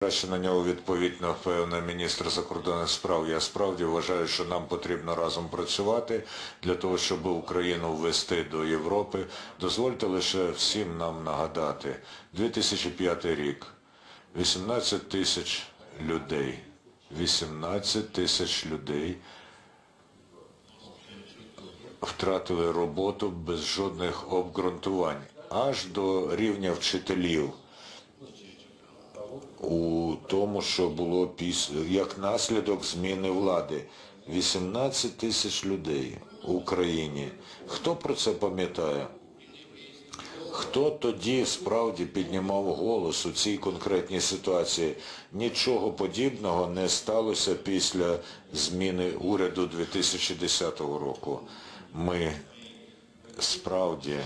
Краще на нього відповідь, напевно, міністр закордонних справ. Я справді вважаю, що нам потрібно разом працювати для того, щоб Україну ввести до Європи. Дозвольте лише всім нам нагадати. 2005 рік. 18 тисяч людей. 18 тисяч людей втратили роботу без жодних обґрунтувань. Аж до рівня вчителів у тому, що було після, як наслідок зміни влади. 18 тисяч людей в Україні. Хто про це пам'ятає? Хто тоді справді піднімав голос у цій конкретній ситуації? Нічого подібного не сталося після зміни уряду 2010 року. Ми справді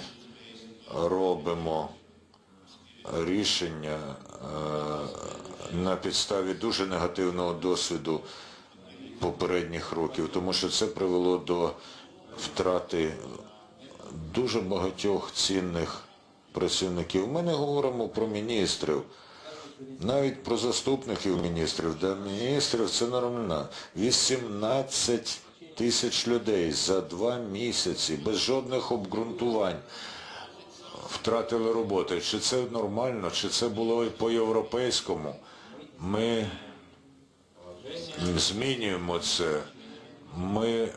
робимо рішення е, на підставі дуже негативного досвіду попередніх років, тому що це привело до втрати дуже багатьох цінних працівників. Ми не говоримо про міністрів, навіть про заступників міністрів. Для міністрів це нормально. 18 тисяч людей за два місяці без жодних обґрунтувань втратили роботи. Чи це нормально, чи це було по-європейському? Ми змінюємо це. Ми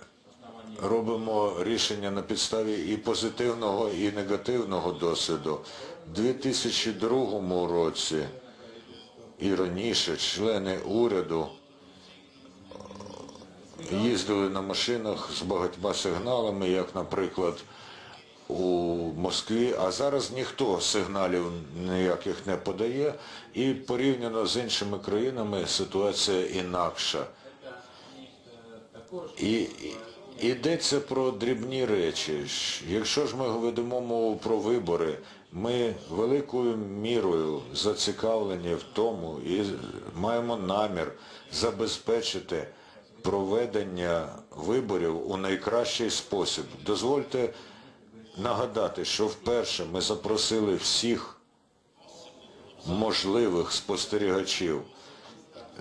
робимо рішення на підставі і позитивного, і негативного досвіду. У 2002 році і раніше члени уряду їздили на машинах з багатьма сигналами, як, наприклад, у Москві, а зараз ніхто сигналів ніяких не подає, і порівняно з іншими країнами ситуація інакша. І, йдеться про дрібні речі. Якщо ж ми ведемо мову про вибори, ми великою мірою зацікавлені в тому і маємо намір забезпечити проведення виборів у найкращий спосіб. Дозвольте нагадати, що вперше ми запросили всіх можливих спостерігачів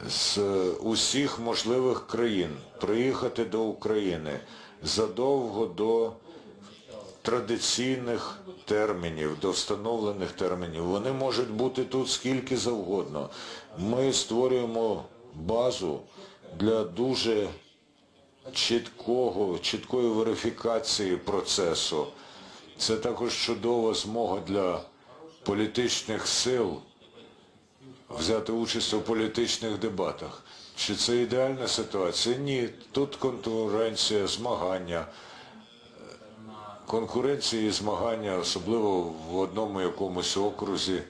з усіх можливих країн приїхати до України задовго до традиційних термінів, до встановлених термінів. Вони можуть бути тут скільки завгодно. Ми створюємо базу для дуже чіткого, чіткої верифікації процесу. Це також чудова змога для політичних сил взяти участь у політичних дебатах. Чи це ідеальна ситуація? Ні. Тут конкуренція, змагання. Конкуренції і змагання, особливо в одному якомусь окрузі,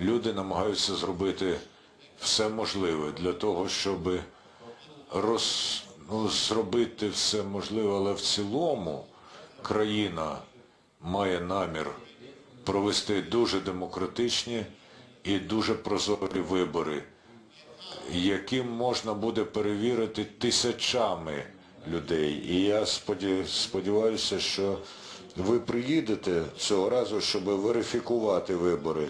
люди намагаються зробити все можливе для того, щоб роз, ну, зробити все можливе, але в цілому країна має намір провести дуже демократичні і дуже прозорі вибори, яким можна буде перевірити тисячами людей. І я сподіваюся, що ви приїдете цього разу, щоб верифікувати вибори.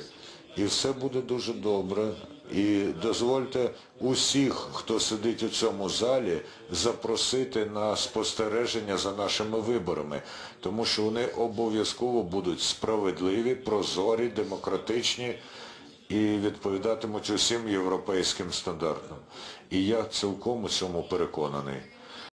І все буде дуже добре. І дозвольте усіх, хто сидить у цьому залі, запросити на спостереження за нашими виборами, тому що вони обов'язково будуть справедливі, прозорі, демократичні і відповідатимуть усім європейським стандартам. І я цілком у цьому переконаний.